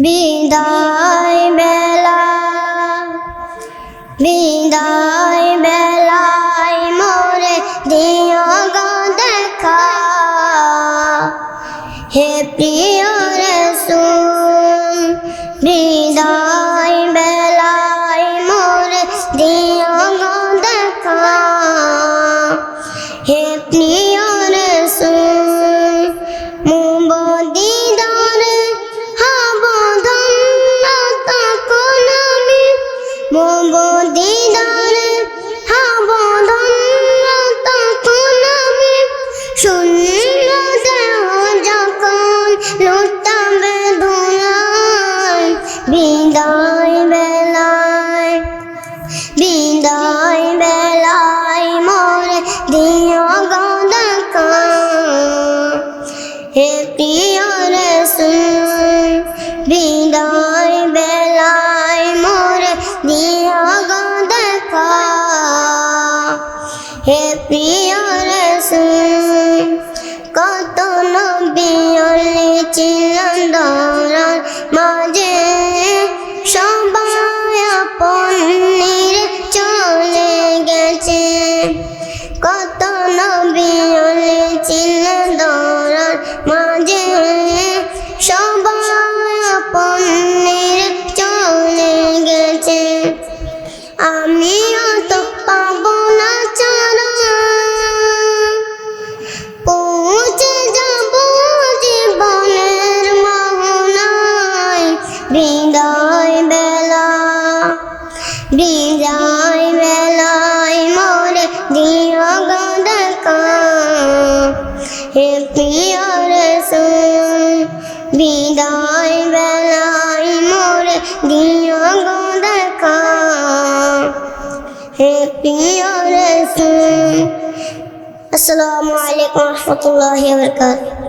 বিদায় বেলা বিদায় বেলায় মোরে দিও গো দেখা। হে প্রিয় রসুল বিদায় মুবদিদারে বিদায় বেলায় বিদায় বেলায় মোরে দিও গো হে প্রিয় রসুল, কত নবী ছিলেন দরার মাঝে। সবাই আপন নিরে চলে গেছে। কত নবী ছিলেন দরার মাঝে। হে প্রিয় রসুল, বিদায় বেলায় মোরে দিও গো দেখা হে প্রিয় আসসালামু আলাইকুম রহমতুল্লাহ ওয়া বারাকাতুহু।